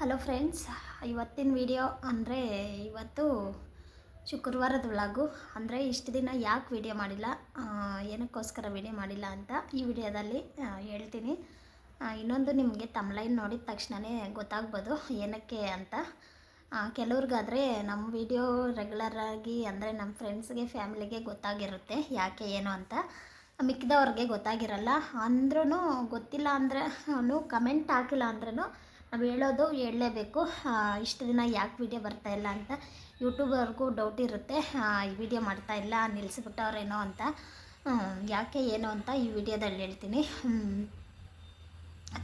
Hello friends, ಇವತ್ತಿನ video ಅಂದರೆ ಇವತ್ತು ಶುಕ್ರವಾರದ ವ್ಲಾಗು ಅಂದರೆ ಇಷ್ಟು ದಿನ ಯಾಕೆ ವಿಡಿಯೋ ಮಾಡಿಲ್ಲ ಏನಕ್ಕೋಸ್ಕರ ವಿಡಿಯೋ ಮಾಡಿಲ್ಲ ಅಂತ ಈ ವಿಡಿಯೋದಲ್ಲಿ ಹೇಳ್ತೀನಿ. ಇನ್ನೊಂದು ನಿಮಗೆ ತಮ್ಲೈನ್ ನೋಡಿದ ತಕ್ಷಣವೇ ಗೊತ್ತಾಗ್ಬೋದು ಏನಕ್ಕೆ ಅಂತ. ಕೆಲವ್ರಿಗಾದರೆ ನಮ್ಮ ವಿಡಿಯೋ ರೆಗ್ಯುಲರಾಗಿ ಅಂದರೆ ನಮ್ಮ ಫ್ರೆಂಡ್ಸ್ಗೆ ಫ್ಯಾಮಿಲಿಗೆ ಗೊತ್ತಾಗಿರುತ್ತೆ ಯಾಕೆ, ಏನು ಅಂತ. ಮಿಕ್ಕಿದವ್ರಿಗೆ ಗೊತ್ತಾಗಿರಲ್ಲ. ಅಂದ್ರೂ ಗೊತ್ತಿಲ್ಲ ಅಂದ್ರೆ ಕಮೆಂಟ್ ಹಾಕಿಲ್ಲ ಅಂದ್ರೂ ನಾವು ಹೇಳೋದು ಹೇಳಲೇಬೇಕು. ಇಷ್ಟು ದಿನ ಯಾಕೆ ವಿಡಿಯೋ ಬರ್ತಾ ಇಲ್ಲ ಅಂತ. ಯೂಟ್ಯೂಬರ್ಗೂ ಡೌಟ್ ಇರುತ್ತೆ. ಈ ವಿಡಿಯೋ ಮಾಡ್ತಾ ಇಲ್ಲ ನಿಲ್ಲಿಸ್ಬಿಟ್ಟವ್ರೇನೋ ಅಂತ. ಯಾಕೆ, ಏನು ಅಂತ ಈ ವಿಡಿಯೋದಲ್ಲಿ ಹೇಳ್ತೀನಿ.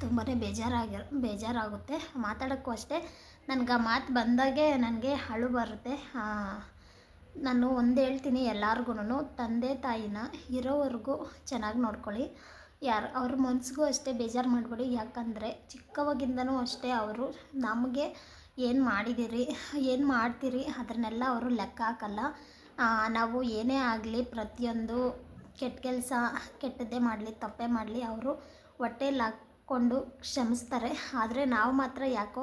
ತುಂಬಾ ಬೇಜಾರಾಗಿ, ಬೇಜಾರಾಗುತ್ತೆ. ಮಾತಾಡೋಕ್ಕೂ ಅಷ್ಟೇ. ನನಗೆ ಆ ಮಾತು ಬಂದಾಗೆ ನನಗೆ ಅಳು ಬರುತ್ತೆ. ನಾನು ಒಂದು ಹೇಳ್ತೀನಿ ಎಲ್ಲರಿಗೂ ತಂದೆ ತಾಯಿನ ಇರೋವರೆಗೂ ಚೆನ್ನಾಗಿ ನೋಡ್ಕೊಳ್ಳಿ. ಯಾರು, ಅವ್ರ ಮನ್ಸಿಗೂ ಅಷ್ಟೇ ಬೇಜಾರು ಮಾಡಬೇಡಿ. ಯಾಕಂದರೆ ಚಿಕ್ಕವಾಗಿಂದನೂ ಅಷ್ಟೇ ಅವರು. ನಮಗೆ ಏನು ಮಾಡಿದ್ದೀರಿ ಏನು ಮಾಡ್ತೀರಿ ಅದನ್ನೆಲ್ಲ ಅವರು ಲೆಕ್ಕ ಹಾಕಲ್ಲ. ನಾವು ಏನೇ ಆಗಲಿ ಪ್ರತಿಯೊಂದು ಕೆಟ್ಟ ಕೆಲಸ, ಕೆಟ್ಟದ್ದೇ ಮಾಡಲಿ, ತಪ್ಪೇ ಮಾಡಲಿ ಅವರು ಹೊಟ್ಟೆಲಿ ಹಾಕ್ಕೊಂಡು ಕ್ಷಮಿಸ್ತಾರೆ. ಆದರೆ ನಾವು ಮಾತ್ರ ಯಾಕೋ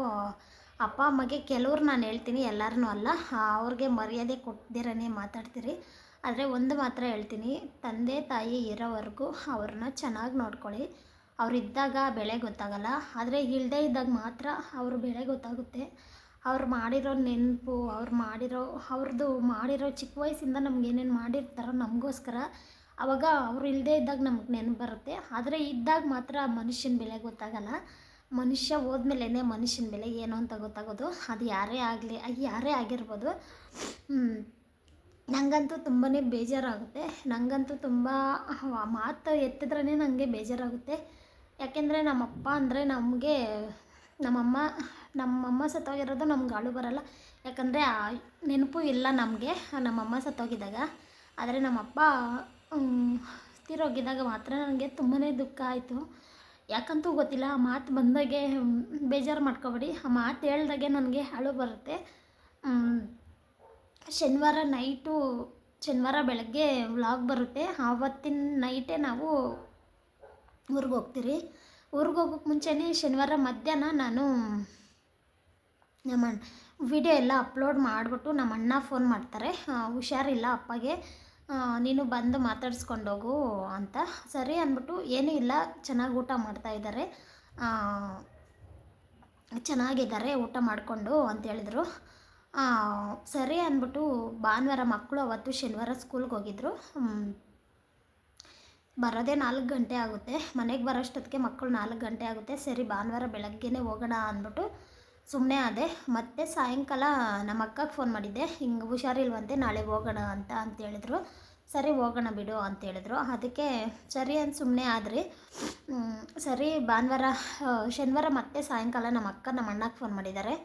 ಅಪ್ಪ, ಅಮ್ಮಗೆ ಕೆಲವ್ರು ನಾನು ಹೇಳ್ತೀನಿ ಎಲ್ಲರನ್ನೂ ಅಲ್ಲ. ಅವ್ರಿಗೆ ಮರ್ಯಾದೆ ಕೊಡ್ದಿರನೇ ಮಾತಾಡ್ತೀರಿ. ಆದರೆ ಒಂದು ಮಾತ್ರ ಹೇಳ್ತೀನಿ, ತಂದೆ ತಾಯಿ ಇರೋವರೆಗೂ ಅವ್ರನ್ನ ಚೆನ್ನಾಗಿ ನೋಡ್ಕೊಳ್ಳಿ. ಅವರಿದ್ದಾಗ ಬೆಳೆ ಗೊತ್ತಾಗಲ್ಲ, ಆದರೆ ಇಲ್ಲದೇ ಇದ್ದಾಗ ಮಾತ್ರ ಅವ್ರ ಬೆಳೆ ಗೊತ್ತಾಗುತ್ತೆ. ಅವ್ರು ಮಾಡಿರೋ ನೆನಪು, ಅವ್ರು ಮಾಡಿರೋ ಅವ್ರದ್ದು ಮಾಡಿರೋ ಚಿಕ್ಕ ವಯಸ್ಸಿಂದ ನಮ್ಗೆ ಏನೇನು ಮಾಡಿರ್ತಾರೋ ನಮಗೋಸ್ಕರ ಅವಾಗ ಅವ್ರು ಇಲ್ಲದೇ ಇದ್ದಾಗ ನಮ್ಗೆ ನೆನಪು ಬರುತ್ತೆ. ಆದರೆ ಇದ್ದಾಗ ಮಾತ್ರ ಮನುಷ್ಯನ ಬೆಲೆ ಗೊತ್ತಾಗಲ್ಲ. ಮನುಷ್ಯ ಹೋದ್ಮೇಲೆ ಮನುಷ್ಯನ ಬೆಲೆ ಏನು ಅಂತ ಗೊತ್ತಾಗೋದು. ಅದು ಯಾರೇ ಆಗಲಿ, ಯಾರೇ ಆಗಿರ್ಬೋದು. ನನಗಂತೂ ತುಂಬಾ ಬೇಜಾರಾಗುತ್ತೆ. ನನಗಂತೂ ತುಂಬ ಮಾತು ಎತ್ತಿದ್ರೇ ನನಗೆ ಬೇಜಾರಾಗುತ್ತೆ. ಯಾಕೆಂದರೆ ನಮ್ಮಪ್ಪ ಅಂದರೆ ನಮಗೆ, ನಮ್ಮಮ್ಮ ನಮ್ಮಮ್ಮ ಸತ್ತೋಗಿರೋದು ನಮ್ಗೆ ಅಳು ಬರಲ್ಲ. ಯಾಕಂದರೆ ನೆನಪು ಇಲ್ಲ ನಮಗೆ, ನಮ್ಮಮ್ಮ ಸತ್ತೋಗಿದ್ದಾಗ. ಆದರೆ ನಮ್ಮಪ್ಪ ತೀರೋಗಿದ್ದಾಗ ಮಾತ್ರ ನನಗೆ ತುಂಬಾ ದುಃಖ ಆಯಿತು. ಯಾಕಂತೂ ಗೊತ್ತಿಲ್ಲ, ಆ ಮಾತು ಬಂದಾಗೆ ಬೇಜಾರು ಮಾಡ್ಕೊಬೇಡಿ. ಆ ಮಾತು ಹೇಳ್ದಾಗೆ ನನಗೆ ಅಳು ಬರುತ್ತೆ. ಶನಿವಾರ ನೈಟು ಶನಿವಾರ ಬೆಳಗ್ಗೆ ವ್ಲಾಗ್ ಬರುತ್ತೆ. ಆವತ್ತಿನ ನೈಟೇ ನಾವು ಊರಿಗೆ ಹೋಗ್ತೀರಿ. ಊರಿಗೆ ಹೋಗೋಕ್ಕೆ ಮುಂಚೆನೇ ಶನಿವಾರ ಮಧ್ಯಾಹ್ನ ನಾನು ನಮ್ಮ ವಿಡಿಯೋ ಎಲ್ಲ ಅಪ್ಲೋಡ್ ಮಾಡಿಬಿಟ್ಟು ನಮ್ಮ ಅಣ್ಣ ಫೋನ್ ಮಾಡ್ತಾರೆ. ಹುಷಾರಿಲ್ಲ ಅಪ್ಪಗೆ. ನೀನು ಬಂದು ಮಾತಾಡಿಸ್ಕೊಂಡೋಗು ಅಂತ. ಸರಿ ಅಂದ್ಬಿಟ್ಟು ಏನೂ ಇಲ್ಲ ಚೆನ್ನಾಗಿ ಊಟ ಮಾಡ್ತಾ ಇದ್ದಾರೆ. ಚೆನ್ನಾಗಿದ್ದಾರೆ ಊಟ ಮಾಡಿಕೊಂಡು ಅಂತ ಹೇಳಿದ್ರು. ಆ, ಸರಿ ಅಂದ್ಬಿಟ್ಟು ಭಾನುವಾರ ಮಕ್ಕಳು ಅವತ್ತು ಶನಿವಾರ ಸ್ಕೂಲ್ಗೆ ಹೋಗಿದ್ರು. ಬರೋದೇ ನಾಲ್ಕು ಗಂಟೆ ಆಗುತ್ತೆ. ಮನೆಗೆ ಬರೋಷ್ಟೊತ್ತಿಗೆ ಮಕ್ಕಳು ನಾಲ್ಕು ಗಂಟೆ ಆಗುತ್ತೆ. ಸರಿ, ಭಾನುವಾರ ಬೆಳಗ್ಗೆನೇ ಹೋಗೋಣ ಅಂದ್ಬಿಟ್ಟು ಸುಮ್ಮನೆ ಆದೆ. ಮತ್ತೆ ಸಾಯಂಕಾಲ ನಮ್ಮ ಅಕ್ಕಗೆ ಫೋನ್ ಮಾಡಿದ್ದೆ. ಹಿಂಗೆ ಹುಷಾರಿಲ್ವಂತೆ ನಾಳೆ ಹೋಗೋಣ ಅಂತ ಅಂತೇಳಿದ್ರು ಸರಿ, ಹೋಗೋಣ ಬಿಡು ಅಂತ ಹೇಳಿದ್ರು. ಅದಕ್ಕೆ ಸರಿ ಅಂತ ಸುಮ್ಮನೆ ಆದ್ರಿ. ಸರಿ, ಭಾನುವಾರ ಶನಿವಾರ ಮತ್ತೆ ಸಾಯಂಕಾಲ ನಮ್ಮ ಅಕ್ಕ ನಮ್ಮ ಅಣ್ಣಗೆ ಫೋನ್ ಮಾಡಿದ್ದಾರೆ.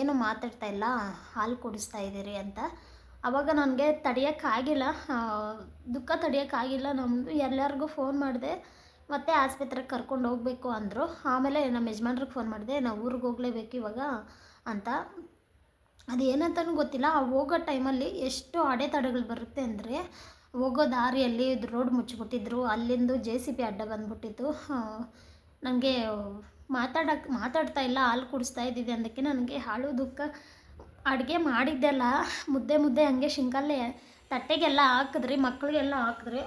ಏನು ಮಾತಾಡ್ತಾ ಇಲ್ಲ, ಹಾಲು ಕುಡಿಸ್ತಾ ಇದ್ದೀರಿ ಅಂತ. ಆವಾಗ ನನಗೆ ತಡೆಯೋಕ್ಕಾಗಿಲ್ಲ ದುಃಖ ತಡೆಯೋಕ್ಕಾಗಿಲ್ಲ ನಮ್ಮದು ಎಲ್ಲರಿಗೂ ಫೋನ್ ಮಾಡಿದೆ. ಮತ್ತೆ ಆಸ್ಪತ್ರೆಗೆ ಕರ್ಕೊಂಡು ಹೋಗಬೇಕು ಅಂದರು. ಆಮೇಲೆ ನಮ್ಮ ಯಜಮಾನ್ರಿಗೆ ಫೋನ್ ಮಾಡಿದೆ, ನಾವು ಊರಿಗೆ ಹೋಗಲೇಬೇಕು ಇವಾಗ ಅಂತ. ಅದು ಏನಂತನೂ ಗೊತ್ತಿಲ್ಲ. ಹೋಗೋ ಟೈಮಲ್ಲಿ ಎಷ್ಟು ಅಡೆತಡೆಗಳು ಬರುತ್ತೆ ಅಂದರೆ, ಹೋಗೋ ದಾರಿಯಲ್ಲಿ ರೋಡ್ ಮುಚ್ಚಿಬಿಟ್ಟಿದ್ರು. ಅಲ್ಲಿಂದು ಜೆ ಸಿ ಪಿ ಅಡ್ಡ ಬಂದ್ಬಿಟ್ಟಿತ್ತು. ನನಗೆ ಮಾತಾಡಕ್ಕೆ ಮಾತಾಡ್ತಾ ಇಲ್ಲ, ಹಾಲು ಕುಡಿಸ್ತಾ ಇದ್ದಿದ್ದೆ ಅದಕ್ಕೆ ನನಗೆ ಹಾಳು ದುಃಖ. ಅಡುಗೆ ಮಾಡಿದ್ದೆಲ್ಲ ಮುದ್ದೆ ಮುದ್ದೆ ಹಂಗೆ ಶಿಂಕಲ್ಲೇ ತಟ್ಟೆಗೆಲ್ಲ ಹಾಕಿದ್ರಿ ಮಕ್ಕಳಿಗೆಲ್ಲ ಹಾಕಿದ್ರಿ.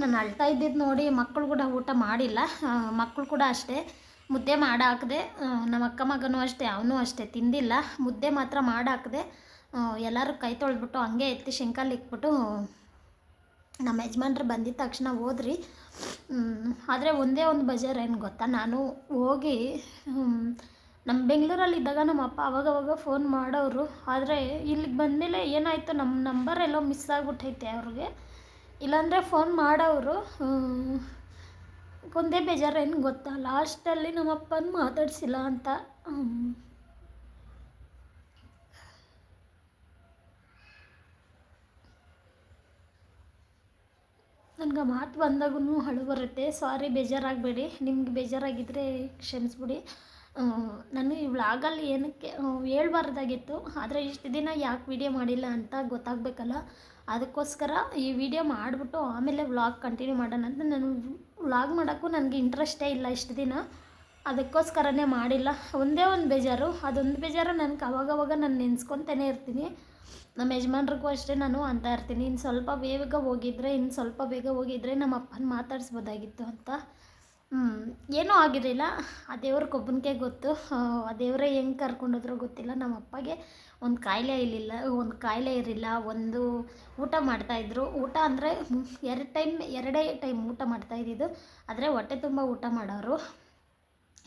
ನಾನು ಅಳ್ತಾ ಇದ್ದಿದ್ದು ನೋಡಿ ಮಕ್ಕಳು ಕೂಡ ಊಟ ಮಾಡಿಲ್ಲ ಮಕ್ಕಳು ಕೂಡ ಅಷ್ಟೇ. ಮುದ್ದೆ ಮಾಡಿ ಹಾಕಿದೆ ನಮ್ಮ ಅಕ್ಕ ಮಗನೂ ಅಷ್ಟೇ, ಅವನು ಅಷ್ಟೇ, ತಿಂದಿಲ್ಲ. ಮುದ್ದೆ ಮಾತ್ರ ಮಾಡಿ ಹಾಕಿದೆ ಎಲ್ಲರೂ ಕೈ ತೊಳೆದ್ಬಿಟ್ಟು ಹಂಗೆ ಎತ್ತಿ ಶಿಂಕಲ್ಲಿ ಇಕ್ಬಿಟ್ಟು ನಮ್ಮ ಯಜಮಾನ್ರು ಬಂದಿದ್ದ ತಕ್ಷಣ ಹೋದ್ರಿ. ಆದರೆ ಒಂದೇ ಒಂದು ಬಜಾರ್ ಏನು ಗೊತ್ತಾ? ನಾನು ಹೋಗಿ ನಮ್ಮ ನಮ್ಮ ಬೆಂಗಳೂರಲ್ಲಿದ್ದಾಗ ನಮ್ಮ ಅಪ್ಪ ಅವಾಗವಾಗ ಫೋನ್ ಮಾಡೋರು. ಆದರೆ ಇಲ್ಲಿಗೆ ಬಂದಮೇಲೆ ಏನಾಯಿತು? ನಮ್ಮ ನಂಬರ್ ಎಲ್ಲೋ ಮಿಸ್ ಆಗಿಬಿಟ್ಟೈತೆ ಅವ್ರಿಗೆ. ಇಲ್ಲಾಂದರೆ ಫೋನ್ ಮಾಡೋರು ಒಂದೇ ಬೇಜಾರು ಏನು ಗೊತ್ತಾ? ಲಾಸ್ಟಲ್ಲಿ ನಮ್ಮ ಅಪ್ಪನ ಮಾತಾಡಿಸಿಲ್ಲ ಅಂತ. ನನಗೆ ಮಾತು ಬಂದಾಗೂ ಹಳು ಬರುತ್ತೆ ಸಾರಿ ಬೇಜಾರಾಗಬೇಡಿ. ನಿಮ್ಗೆ ಬೇಜಾರಾಗಿದ್ದರೆ ಕ್ಷಮಿಸ್ಬಿಡಿ. ನಾನು ಈ ವ್ಲಾಗಲ್ಲಿ ಏನಕ್ಕೆ ಹೇಳ್ಬಾರ್ದಾಗಿತ್ತು. ಆದರೆ ಇಷ್ಟು ದಿನ ಯಾಕೆ ವಿಡಿಯೋ ಮಾಡಿಲ್ಲ ಅಂತ ಗೊತ್ತಾಗಬೇಕಲ್ಲ. ಅದಕ್ಕೋಸ್ಕರ ಈ ವಿಡಿಯೋ ಮಾಡಿಬಿಟ್ಟು ಆಮೇಲೆ ವ್ಲಾಗ್ ಕಂಟಿನ್ಯೂ ಮಾಡೋಣ ಅಂತ ನಾನು ವ್ಲಾಗ್ ಮಾಡೋಕ್ಕೂ ನನಗೆ ಇಂಟ್ರೆಸ್ಟೇ ಇಲ್ಲ ಇಷ್ಟು ದಿನ. ಅದಕ್ಕೋಸ್ಕರನೇ ಮಾಡಿಲ್ಲ. ಒಂದೇ ಒಂದು ಬೇಜಾರು. ಅದೊಂದು ಬೇಜಾರು ನನಗೆ ಅವಾಗವಾಗ ನಾನು ನೆನೆಸ್ಕೊತಾನೆ ಇರ್ತೀನಿ. ನಮ್ಮ ಯಜಮಾನ್ರಿಗೂ ಅಷ್ಟೇ ನಾನು ಅಂತ ಇರ್ತೀನಿ. ಇನ್ನು ಸ್ವಲ್ಪ ಬೇಗ ಹೋಗಿದ್ರೆ, ಇನ್ನು ಸ್ವಲ್ಪ ಬೇಗ ಹೋಗಿದ್ರೆ ನಮ್ಮ ಅಪ್ಪನ ಮಾತಾಡಿಸ್ಬೋದಾಗಿತ್ತು ಅಂತ. ಏನೂ ಆಗಿರಲಿಲ್ಲ. ಆ ದೇವ್ರಿಗೊಬ್ಬನಿಗೆ ಗೊತ್ತು. ಆ ದೇವರೇ ಹೆಂಗೆ ಕರ್ಕೊಂಡೋದ್ರೋ ಗೊತ್ತಿಲ್ಲ. ನಮ್ಮ ಅಪ್ಪಗೆ ಒಂದು ಕಾಯಿಲೆ ಇರಲಿಲ್ಲ, ಒಂದು ಕಾಯಿಲೆ ಇರಲಿಲ್ಲ. ಒಂದು ಊಟ ಮಾಡ್ತಾಯಿದ್ರು ಊಟ ಅಂದರೆ ಎರಡು ಟೈಮ್, ಎರಡೇ ಟೈಮ್ ಊಟ ಮಾಡ್ತಾಯಿದ್ದಿದ್ದು ಆದರೆ ಹೊಟ್ಟೆ ತುಂಬ ಊಟ ಮಾಡೋರು.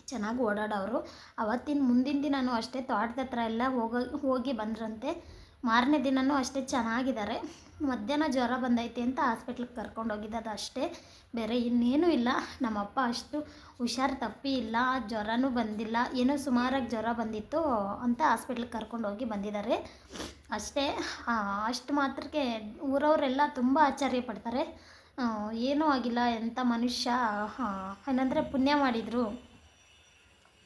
ಚೆನ್ನಾಗಿ ಓಡಾಡೋರು. ಅವತ್ತಿನ ಮುಂದಿನ ದಿನವೂ ಅಷ್ಟೇ, ತೋಟದ ಹತ್ರ ಎಲ್ಲ ಹೋಗೋ, ಹೋಗಿ ಬಂದ್ರಂತೆ. ಮಾರನೇ ದಿನವೂ ಅಷ್ಟೇ ಚೆನ್ನಾಗಿದ್ದಾರೆ. ಮಧ್ಯಾಹ್ನ ಜ್ವರ ಬಂದೈತೆ ಅಂತ ಹಾಸ್ಪಿಟ್ಲಿಗೆ ಕರ್ಕೊಂಡು ಅದು ಅಷ್ಟೇ. ಬೇರೆ ಇನ್ನೇನೂ ಇಲ್ಲ. ನಮ್ಮಪ್ಪ ಅಷ್ಟು ಹುಷಾರು ತಪ್ಪಿ ಇಲ್ಲ, ಜ್ವರನೂ ಬಂದಿಲ್ಲ. ಏನೋ ಸುಮಾರಾಗಿ ಜ್ವರ ಬಂದಿತ್ತು ಅಂತ ಹಾಸ್ಪಿಟ್ಲಿಗೆ ಕರ್ಕೊಂಡೋಗಿ ಬಂದಿದ್ದಾರೆ. ಅಷ್ಟೇ ಅಷ್ಟು ಮಾತ್ರಕ್ಕೆ ಊರವರೆಲ್ಲ ತುಂಬ ಆಶ್ಚರ್ಯ ಪಡ್ತಾರೆ. ಏನೂ ಆಗಿಲ್ಲ, ಎಂಥ ಮನುಷ್ಯ ಏನಂದರೆ ಪುಣ್ಯ ಮಾಡಿದರು.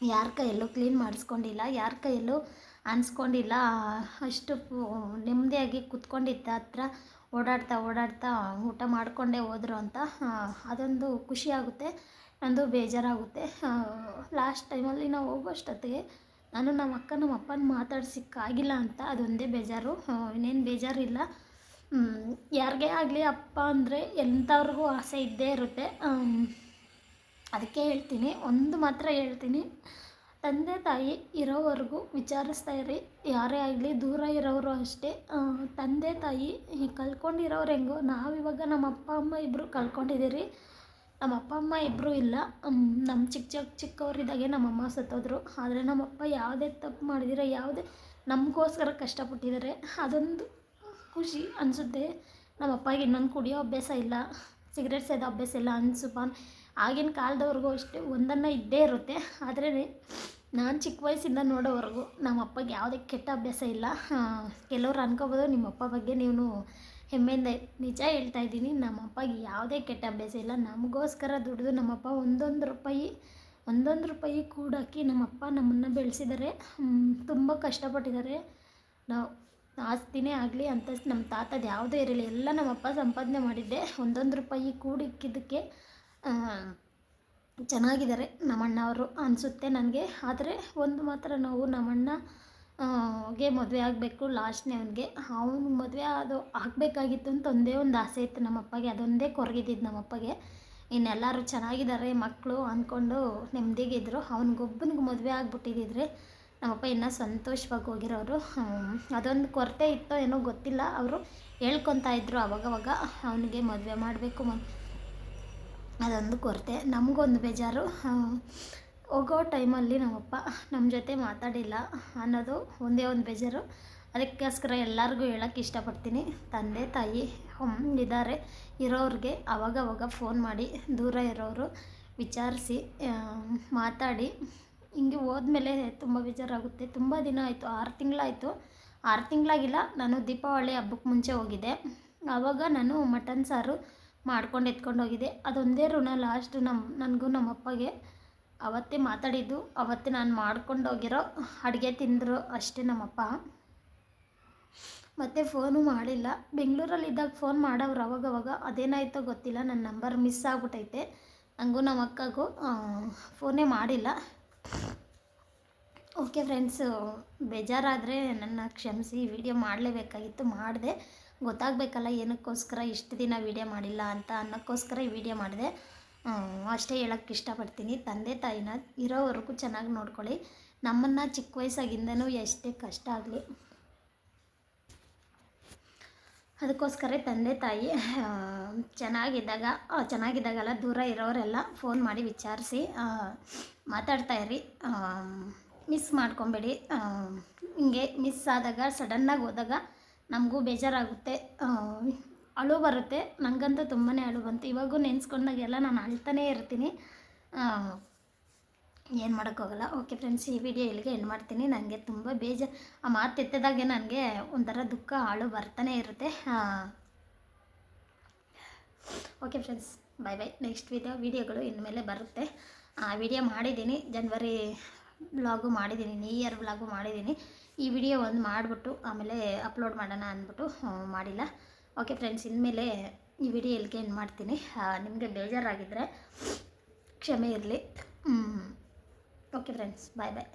ಯಾರ ಕೈಯಲ್ಲೂ ಕ್ಲೀನ್ ಮಾಡಿಸ್ಕೊಂಡಿಲ್ಲ, ಯಾರ ಕೈಯಲ್ಲೂ ಅನ್ಸ್ಕೊಂಡಿಲ್ಲ. ಅಷ್ಟು ನೆಮ್ಮದಿಯಾಗಿ ಕುತ್ಕೊಂಡಿದ್ದ ಹತ್ರ ಓಡಾಡ್ತಾ ಓಡಾಡ್ತಾ ಊಟ ಮಾಡಿಕೊಂಡೇ ಹೋದ್ರು ಅಂತ ಅದೊಂದು ಖುಷಿಯಾಗುತ್ತೆ ನಂದು ಬೇಜಾರಾಗುತ್ತೆ. ಲಾಸ್ಟ್ ಟೈಮಲ್ಲಿ ನಾವು ಹೋಗೋಷ್ಟೊತ್ತಿಗೆ ನಾನು ನಮ್ಮ ಅಕ್ಕ, ನಮ್ಮ ಅಪ್ಪನ ಮಾತಾಡ್ಸಿಕ್ಕಾಗಿಲ್ಲ ಅಂತ, ಅದೊಂದೇ ಬೇಜಾರು. ಇನ್ನೇನು ಬೇಜಾರಿಲ್ಲ. ಯಾರಿಗೇ ಆಗಲಿ ಅಪ್ಪ ಅಂದರೆ ಎಂಥವ್ರಿಗೂ ಆಸೆ ಇದ್ದೇ ಇರುತ್ತೆ. ಅದಕ್ಕೆ ಹೇಳ್ತೀನಿ. ಒಂದು ಮಾತ್ರ ಹೇಳ್ತೀನಿ. ತಂದೆ ತಾಯಿ ಇರೋವರೆಗೂ ವಿಚಾರಿಸ್ತಾ ಇರಿ. ಯಾರೇ ಆಗಲಿ ದೂರ ಇರೋರು ಅಷ್ಟೇ. ತಂದೆ ತಾಯಿ ಕಳ್ಕೊಂಡಿರೋರು ಹೆಂಗೋ ನಾವಿವಾಗ ನಮ್ಮ ಅಪ್ಪ, ಅಮ್ಮ ಇಬ್ಬರು ಕಳ್ಕೊಂಡಿದ್ದೀರಿ ನಮ್ಮ ಅಪ್ಪ, ಅಮ್ಮ ಇಬ್ಬರು ಇಲ್ಲ. ನಮ್ಮ ಚಿಕ್ಕ ಚಿಕ್ಕ ಚಿಕ್ಕವರಿದ್ದಾಗೆ ನಮ್ಮಮ್ಮ ಸತ್ತೋದ್ರು. ಆದರೆ ನಮ್ಮಪ್ಪ ಯಾವುದೇ ತಪ್ಪು ಮಾಡಿದಿರ, ಯಾವುದೇ ನಮಗೋಸ್ಕರ ಕಷ್ಟಪಟ್ಟಿದ್ದಾರೆ. ಅದೊಂದು ಖುಷಿ ಅನಿಸುತ್ತೆ. ನಮ್ಮ ಅಪ್ಪಗೆ ಇನ್ನೊಂದು ಕುಡಿಯೋ ಅಭ್ಯಾಸ ಇಲ್ಲ. ಸಿಗರೇಟ್ ಸೇದೋ ಅಭ್ಯಾಸ ಇಲ್ಲ ಅನ್ಸುಪಾನ್ ಆಗಿನ ಕಾಲದವ್ರಿಗೂ ಅಷ್ಟೇ ಒಂದನ್ನು ಇದ್ದೇ ಇರುತ್ತೆ. ಆದರೆ ನಾನು ಚಿಕ್ಕ ವಯಸ್ಸಿಂದ ನೋಡೋವರೆಗೂ ನಮ್ಮ ಅಪ್ಪಗೆ ಯಾವುದೇ ಕೆಟ್ಟ ಅಭ್ಯಾಸ ಇಲ್ಲ. ಕೆಲವ್ರು ಅನ್ಕೋಬೋದು ನಿಮ್ಮ ಅಪ್ಪ ಬಗ್ಗೆ ನೀವು ಹೆಮ್ಮೆಯಿಂದ ನಿಜ ಹೇಳ್ತಾ ಇದ್ದೀನಿ. ನಮ್ಮ ಅಪ್ಪಗೆ ಯಾವುದೇ ಕೆಟ್ಟ ಅಭ್ಯಾಸ ಇಲ್ಲ. ನಮಗೋಸ್ಕರ ದುಡಿದು ನಮ್ಮಪ್ಪ ಒಂದೊಂದು ರೂಪಾಯಿ ಒಂದೊಂದು ರೂಪಾಯಿ ಕೂಡಾಕಿ ನಮ್ಮಪ್ಪ ನಮ್ಮನ್ನು ಬೆಳೆಸಿದ್ದಾರೆ. ತುಂಬ ಕಷ್ಟಪಟ್ಟಿದ್ದಾರೆ. ನಾವು ಆಸ್ತಿನೇ ಆಗಲಿ ಅಂತ ನಮ್ಮ ತಾತದ ಯಾವುದೇ ಇರಲಿ, ಎಲ್ಲ ನಮ್ಮಪ್ಪ ಸಂಪಾದನೆ ಮಾಡಿದ್ದೆ. ಒಂದೊಂದು ರೂಪಾಯಿ ಕೂಡಿಕ್ಕಿದ್ದಕ್ಕೆ ಚೆನ್ನಾಗಿದ್ದಾರೆ. ನಮ್ಮಣ್ಣವರು ಅನಿಸುತ್ತೆ ನನಗೆ. ಆದರೆ ಒಂದು ಮಾತ್ರ ನಾವು ನಮ್ಮಣ್ಣ ಗೆ ಮದುವೆ ಆಗಬೇಕು ಲಾಸ್ಟ್ನೇ ಅವನಿಗೆ. ಅವನು ಮದುವೆ ಅದು ಆಗಬೇಕಾಗಿತ್ತು ಅಂತ ಒಂದೇ ಒಂದು ಆಸೆ ಇತ್ತು ನಮ್ಮಪ್ಪಗೆ. ಅದೊಂದೇ ಕೊರಗಿದ್ದಿದ್ದು ನಮ್ಮಪ್ಪಗೆ. ಇನ್ನೆಲ್ಲರೂ ಚೆನ್ನಾಗಿದ್ದಾರೆ ಮಕ್ಕಳು ಅಂದ್ಕೊಂಡು ನೆಮ್ಮದಿಗಿದ್ರು. ಅವ್ನಿಗೊಬ್ಬನಿಗೆ ಮದುವೆ ಆಗಿಬಿಟ್ಟಿದ್ದಿದ್ರೆ ನಮ್ಮಪ್ಪ ಇನ್ನೂ ಸಂತೋಷವಾಗಿ ಹೋಗಿರೋರು. ಅದೊಂದು ಕೊರತೆ ಇತ್ತೋ ಏನೋ ಗೊತ್ತಿಲ್ಲ. ಅವರು ಹೇಳ್ಕೊತಾ ಇದ್ರು ಅವಾಗವಾಗ, ಅವನಿಗೆ ಮದುವೆ ಮಾಡಬೇಕು ಮ ಅದೊಂದು ಕೊರತೆ. ನಮಗೊಂದು ಬೇಜಾರು. ಹೋಗೋ ಟೈಮಲ್ಲಿ ನಮ್ಮಪ್ಪ ನಮ್ಮ ಜೊತೆ ಮಾತಾಡಿಲ್ಲ ಅನ್ನೋದು ಒಂದೇ ಒಂದು ಬೇಜಾರು. ಅದಕ್ಕೋಸ್ಕರ ಎಲ್ಲರಿಗೂ ಹೇಳೋಕ್ಕೆ ಇಷ್ಟಪಡ್ತೀನಿ. ತಂದೆ, ತಾಯಿ ಇದ್ದಾರೆ ಇರೋರಿಗೆ ಅವಾಗವಾಗ ಫೋನ್ ಮಾಡಿ, ದೂರ ಇರೋರು ವಿಚಾರಿಸಿ ಮಾತಾಡಿ. ಹಿಂಗೆ ಹೋದ್ಮೇಲೆ ತುಂಬ ಬೇಜಾರಾಗುತ್ತೆ. ತುಂಬ ದಿನ ಆಯಿತು, ಆರು ತಿಂಗಳಾಯಿತು. ಆರು ತಿಂಗಳಾಗಿಲ್ಲ, ನಾನು ದೀಪಾವಳಿ ಹಬ್ಬಕ್ಕೆ ಮುಂಚೆ ಹೋಗಿದ್ದೆ. ಆವಾಗ ನಾನು ಮಟನ್ ಸಾರು ಮಾಡ್ಕೊಂಡು ಎತ್ಕೊಂಡು ಹೋಗಿದ್ದೆ ಅದೊಂದೇ ಋಣ ಲಾಸ್ಟ್ ನಮ್ಮ ನನಗೂ ನಮ್ಮ ಅಪ್ಪಗೆ. ಅವತ್ತೇ ಮಾತಾಡಿದ್ದು, ಅವತ್ತೇ ನಾನು ಮಾಡ್ಕೊಂಡು ಹೋಗಿರೋ ಅಡುಗೆ ತಿಂದರು ಅಷ್ಟೇ ನಮ್ಮಪ್ಪ ಮತ್ತು ಫೋನು ಮಾಡಿಲ್ಲ. ಬೆಂಗಳೂರಲ್ಲಿದ್ದಾಗ ಫೋನ್ ಮಾಡೋರು ಅವಾಗವಾಗ ಅದೇನಾಯ್ತೋ ಗೊತ್ತಿಲ್ಲ. ನನ್ನ ನಂಬರ್ ಮಿಸ್ ಆಗ್ಬಿಟ್ಟೈತೆ ನನಗೂ ನಮ್ಮ ಅಕ್ಕಗೂ ಫೋನೇ ಮಾಡಿಲ್ಲ. ಓಕೆ ಫ್ರೆಂಡ್ಸು ಬೇಜಾರಾದರೆ ನನ್ನ ಕ್ಷಮಿಸಿ ವಿಡಿಯೋ ಮಾಡಲೇಬೇಕಾಗಿತ್ತು. ಮಾಡಿದೆ. ಗೊತ್ತಾಗಬೇಕಲ್ಲ ಏನಕ್ಕೋಸ್ಕರ ಇಷ್ಟು ದಿನ ವೀಡಿಯೋ ಮಾಡಿಲ್ಲ ಅಂತ ಅನ್ನೋಕ್ಕೋಸ್ಕರ ಈ ವಿಡಿಯೋ ಮಾಡಿದೆ. ಅಷ್ಟೇ ಹೇಳೋಕ್ಕೆ ಇಷ್ಟಪಡ್ತೀನಿ. ತಂದೆ ತಾಯಿನ ಇರೋವರೆಗೂ ಚೆನ್ನಾಗಿ ನೋಡ್ಕೊಳ್ಳಿ. ನಮ್ಮನ್ನು ಚಿಕ್ಕ ವಯಸ್ಸಾಗಿಂದನೂ ಎಷ್ಟೇ ಕಷ್ಟ ಆಗಲಿ. ಅದಕ್ಕೋಸ್ಕರ ತಂದೆ ತಾಯಿ ಚೆನ್ನಾಗಿದ್ದಾಗ ಚೆನ್ನಾಗಿದ್ದಾಗಲ್ಲ, ದೂರ ಇರೋರೆಲ್ಲ ಫೋನ್ ಮಾಡಿ ವಿಚಾರಿಸಿ ಮಾತಾಡ್ತಾ ಇರಿ. ಮಿಸ್ ಮಾಡ್ಕೊಬೇಡಿ. ಹಿಂಗೆ ಮಿಸ್ ಆದಾಗ ಸಡನ್ನಾಗಿ ಹೋದಾಗ ನಮಗೂ ಬೇಜಾರಾಗುತ್ತೆ. ಅಳು ಬರುತ್ತೆ. ನನಗಂತೂ ತುಂಬಾ ಅಳು ಬಂತು. ಇವಾಗೂ ನೆನೆಸ್ಕೊಂಡಾಗೆಲ್ಲ ನಾನು ಅಳ್ತಾನೇ ಇರ್ತೀನಿ. ಏನು ಮಾಡೋಕ್ಕೋಗಲ್ಲ. ಓಕೆ ಫ್ರೆಂಡ್ಸ್ ಈ ವಿಡಿಯೋ ಇಲ್ಲಿಗೆ ಏನು ಮಾಡ್ತೀನಿ. ನನಗೆ ತುಂಬ ಬೇಜಾರು ಆ ಮಾತು ಎತ್ತಿದಾಗೆ ನನಗೆ ಒಂಥರ ದುಃಖ ಹಾಳು ಬರ್ತಾನೆ ಇರುತ್ತೆ. Okay friends bye bye next video ವಿಡಿಯೋಗಳು ಇನ್ಮೇಲೆ ಬರುತ್ತೆ. ಆ ವಿಡಿಯೋ ಮಾಡಿದ್ದೀನಿ. ಜನ್ವರಿ ಬ್ಲಾಗು ಮಾಡಿದ್ದೀನಿ ನ್ಯೂ ಇಯರ್ ವ್ಲಾಗು ಮಾಡಿದ್ದೀನಿ. ಈ ವಿಡಿಯೋ ಒಂದು ಮಾಡಿಬಿಟ್ಟು, ಆಮೇಲೆ ಅಪ್ಲೋಡ್ ಮಾಡೋಣ ಅಂದ್ಬಿಟ್ಟು ಮಾಡಿಲ್ಲ. ಓಕೆ ಫ್ರೆಂಡ್ಸ್ ಇನ್ಮೇಲೆ ಈ ವಿಡಿಯೋ ಇಲ್ಲಿಗೆ ಏನು ಮಾಡ್ತೀನಿ. ನಿಮಗೆ ಬೇಜಾರಾಗಿದ್ದರೆ ಕ್ಷಮೆ ಇರಲಿ. ಓಕೆ ಫ್ರೆಂಡ್ಸ್ ಬಾಯ್ ಬಾಯ್